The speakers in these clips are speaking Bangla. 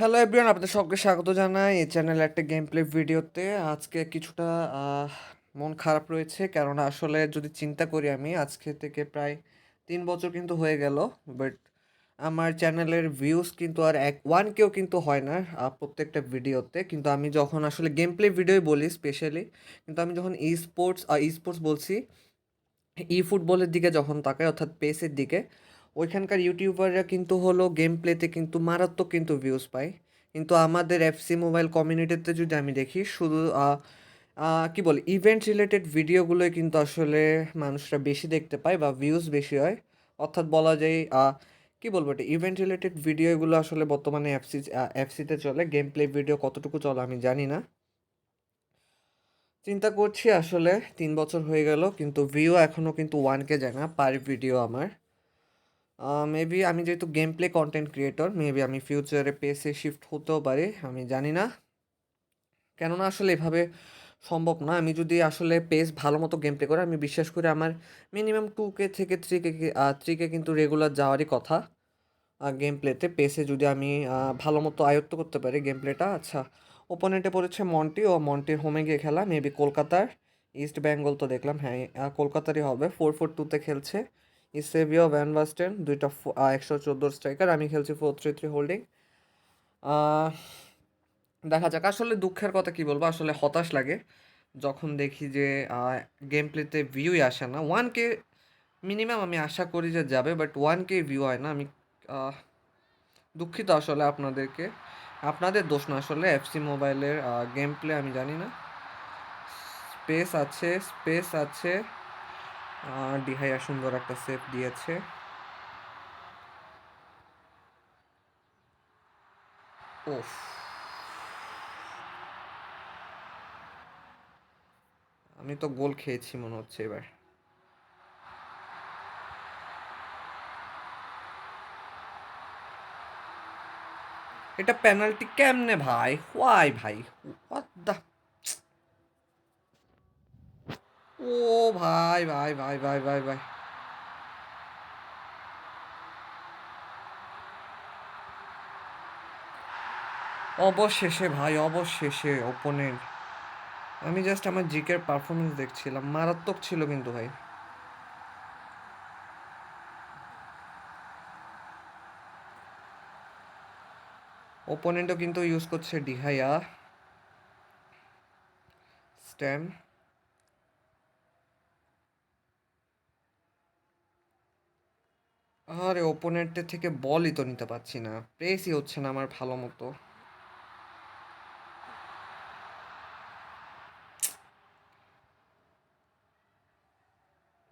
হ্যালো এভরিওয়ান আপনাদের সবকে স্বাগত জানাই এই চ্যানেলে একটা গেম প্লে ভিডিওতে আজকে কিছুটা মন খারাপ রয়েছে, কেননা আসলে যদি চিন্তা করি আমি, আজকে থেকে প্রায় তিন বছর কিন্তু হয়ে গেল বাট আমার চ্যানেলের ভিউজ কিন্তু আর এক ওয়ান কেও কিন্তু হয় না প্রত্যেকটা ভিডিওতে কিন্তু আমি যখন আসলে গেম প্লে ভিডিওই বলি স্পেশালি কিন্তু আমি যখন ই স্পোর্টস ই স্পোর্টস বলছি ই ফুটবলের দিকে যখন তাকাই, অর্থাৎ পেসের দিকে ওইখানকার ইউটিউবাররা কিন্তু হলো গেম প্লেতে কিন্তু মারাত্মক কিন্তু ভিউজ পায়। কিন্তু আমাদের এফসি মোবাইল কমিউনিটিতে যদি আমি দেখি, শুধু কি বলে ইভেন্ট রিলেটেড ভিডিওগুলোই কিন্তু আসলে মানুষরা বেশি দেখতে পায় বা ভিউজ বেশি হয়। অর্থাৎ বলা যায় কি বলব এটা ইভেন্ট রিলেটেড ভিডিওগুলো আসলে বর্তমানে এফসি এফসিতে চলে গেম প্লে ভিডিও কতটুকু চলে আমি জানি না। চিন্তা করছি আসলে, তিন বছর হয়ে গেল, কিন্তু ভিউ এখনও কিন্তু ওয়ান কে যায় না পার ভিডিও আমার। মেবি আমি যেহেতু game play content creator maybe আমি ফিউচারে পেসে শিফট হতেও পারি, আমি জানি না। কেননা আসলে এভাবে সম্ভব না। আমি যদি আসলে পেস ভালো মতো গেম প্লে করি, আমি বিশ্বাস করি আমার মিনিমাম টু কে থেকে থ্রি কে থ্রি কে কিন্তু রেগুলার যাওয়ারই কথা। গেম প্লেতে পেসে যদি আমি ভালো মতো আয়ত্ত করতে পারি গেম প্লেটা আচ্ছা। ওপোনেন্টে পড়েছে মন্টি ও মন্টির হোমে গিয়ে খেলা মেবি কলকাতার ইস্ট বেঙ্গল তো দেখলাম হ্যাঁ কলকাতারই হবে ফোর ফোর টুতে খেলছে। ইসেভিও ভ্যান বাস্টেন, দুইটা একশো চোদ্দোর স্ট্রাইকার, আমি খেলছি ফোর থ্রি থ্রি হোল্ডিং। দেখা যাক, আসলে দুঃখের কথা কি বলব, আসলে হতাশ লাগে যখন দেখি যে গেম প্লেতে ভিউই আসে না। ওয়ান কে মিনিমাম আমি আশা করি যে যাবে বাট ওয়ান কে ভিউ হয় না। আমি দুঃখিত আসলে আপনাদেরকে। আপনাদের দোষ না, আসলে এফসি মোবাইলের গেম প্লে আমি জানি না। স্পেস আছে স্পেস আছে। ডিহাইয়া সুন্দর একটা সেভ দিয়েছে। ওফ আমি তো গোল খেয়েছি মনে হচ্ছে এবার। এটা পেনাল্টি কেমনে ভাই? হোয়াই ভাই? হোয়াট দা ও ভাই ভাই ভাই ভাই ভাই ভাই। অবশেষে ভাই, অবশেষে ওপোনেন্ট আমি জাস্ট আমার জিকের পারফরমেন্স দেখছিলাম। মারাত্মক ছিল কিন্তু ভাই। ওপোনেন্টও কিন্তু ইউজ করছে ডিহাইয়া। স্ট্যাম আরে ওপোনেন্টের থেকে বলই তো নিতে পারছি না। প্রেসই হচ্ছে না আমার ভালো মতো।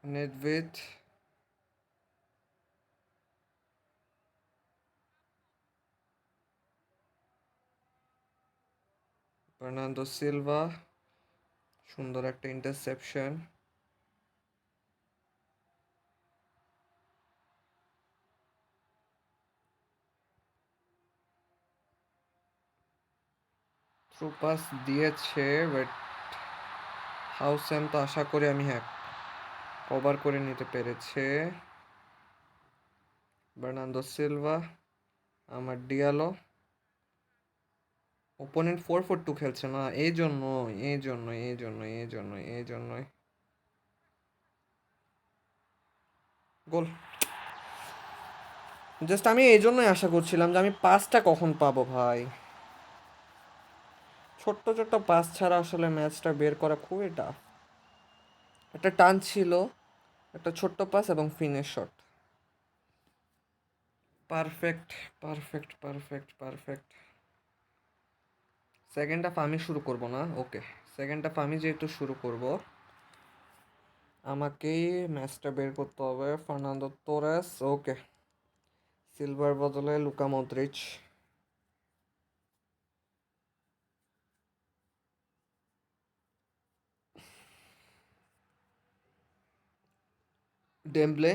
নেডভেদ ফার্নান্দো সিলভা সুন্দর একটা ইন্টারসেপশন থ্রু পাস দিয়েছে বাট হাউস হাউসেন তো আশা করি আমি হ্যাঁ কভার করে নিতে পেরেছে। বার্নান্দো সিলভা, আমার Diallo. Opponent four four two খেলছে না, এই জন্য এই জন্য এই জন্য এই জন্য, এই জন্যই গোল। জাস্ট আমি এই জন্যই আশা করছিলাম যে আমি পাসটা কখন পাবো ভাই? ছোট্ট ছোট্ট পাস ছাড়া আসলে ম্যাচটা বের করা খুবই টাফ একটা টান ছিল, একটা ছোট্ট পাস এবং finish shot perfect perfect perfect perfect second half আমি শুরু করব না? ওকে সেকেন্ড হাফ আমি যেহেতু শুরু করব আমাকেই ম্যাচটা বের করতে হবে। ফার্নান্দো তোরেস ওকে সিলভার বদলে লুকা মদ্রিচ ডেমব্লে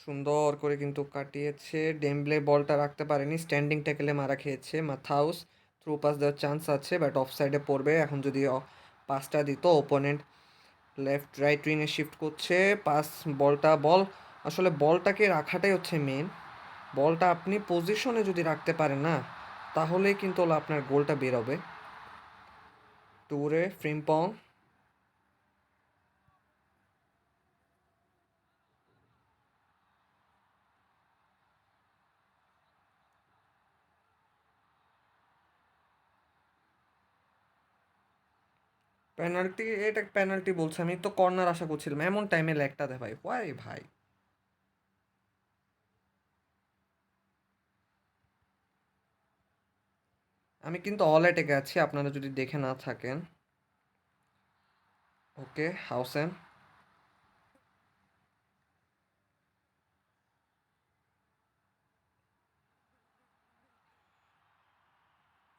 সুন্দর করে কিন্তু কাটিয়েছে। ডেমব্লে বলটা রাখতে পারেনি। স্ট্যান্ডিং ট্যাকেলে মারা খেয়েছে মাথাউস থ্রু পাস দেওয়ার চান্স আছে বাট অফ সাইডে পড়বে। এখন যদি পাসটা দিত ওপোনেন্ট লেফট রাইট উইংয়ে শিফট করছে। পাস বলটা, বল, আসলে বলটাকে রাখাটাই হচ্ছে মেন বলটা আপনি পজিশনে যদি রাখতে পারেন না, তাহলেই কিন্তু আপনার গোলটা বেরোবে। টুরে ফ্রিম্পং পেনাল্টি এটা পেনাল্টি বলছে, আমি তো কর্নার আশা করছিলাম, এমন টাইমে লেগটা দে ভাই, ওয়াই ভাই। আমি কিন্তু অল অ্যাটেকে আছি, আপনারা যদি দেখে না থাকেন। ওকে হাউসেন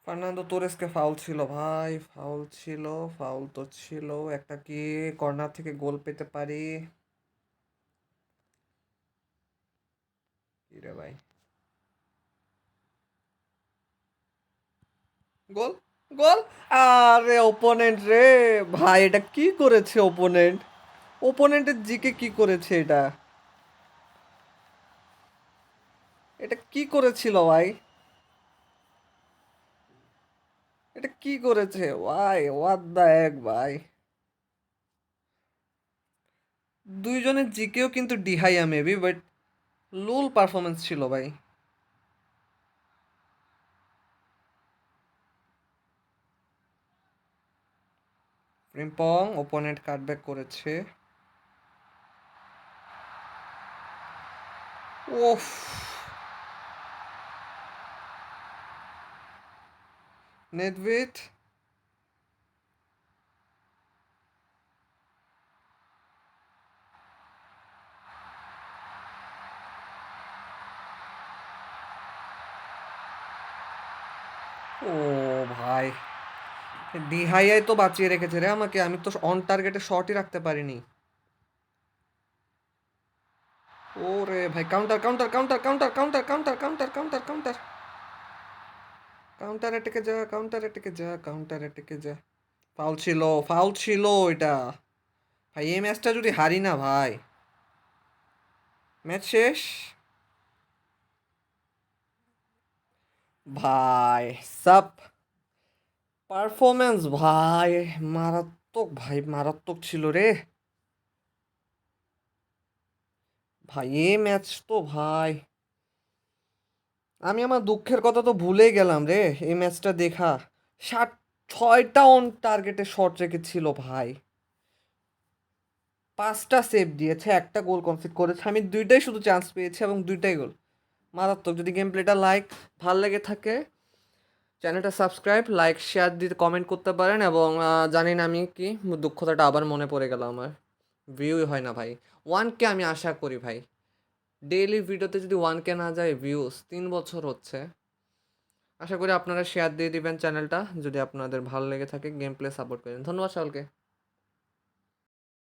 ফার্নান্দো তোরেসকে ফাউল ছিল, ভাই ফাউল ছিল ফাউল তো ছিল। একটা কি কর্নার থেকে গোল পেতে পারি? রে ভাই? গোল গোল? আরে ওপোনেন্ট রে, ভাই, এটা কি করেছে ওপোনেন্ট ওপোনেন্টের জিকে কি করেছে এটা? এটা কি করেছিল ভাই? এটা কি করেছে? ভাই হোয়াট দ্য এক ভাই? দুইজনের জিকেও কিন্তু ডিহাইয়া মেবি বাট লুল পারফরমেন্স ছিল, ভাই। ফ্রিম্পং ওপোনেন্ট কাটব্যাক করেছে। ওফ নেদভিদ ও ভাই ডিহাইয়াই তো বাঁচিয়ে রেখেছে রে আমাকে আমি তো অন টার্গেটে শটই রাখতে পারিনি ওরে ভাই counter counter counter counter counter counter counter counter counter counter অ্যাটেকে যা কাউন্টার অ্যাটেকে যা কাউন্টার অ্যাটেকে যা। ফাউল ছিল ফাউল ছিল এটা ভাই, এই ম্যাচটা যদি হারি না ভাই। ম্যাচ শেষ? ভাই সাপ পারফরমেন্স ভাই, মারাত্মক ভাই, মারাত্মক ছিল রে। ভাই এ ম্যাচ তো ভাই। আমি আমার দুঃখের কথা তো ভুলেই গেলাম রে। এই ম্যাচটা দেখা। ষাট ছয়টা অন টার্গেটে শট রেখেছিল ভাই। পাঁচটা সেভ দিয়েছে একটা গোল কনসিড করেছে। আমি দুইটাই শুধু চান্স পেয়েছি এবং দুইটাই গোল মারাত্মক। যদি গেম প্লেটা লাইক ভালো লেগে থাকে চ্যানেলটা সাবস্ক্রাইব লাইক শেয়ার দিতে কমেন্ট করতে পারেন এবং আহ, জানি না আমি কি? দুঃখতাটা আবার মনে পড়ে গেল আমার। ভিউই হয় না ভাই। ওয়ান কে আমি আশা করি ভাই। ডেইলি ভিডিওতে যদি ওয়ান কে না যায় ভিউজ তিন বছর হচ্ছে। আশা করি আপনারা শেয়ার দিয়ে দিবেন চ্যানেলটা যদি আপনাদের ভালো লেগে থাকে গেম প্লে সাপোর্ট করেন ধন্যবাদ সকলকে।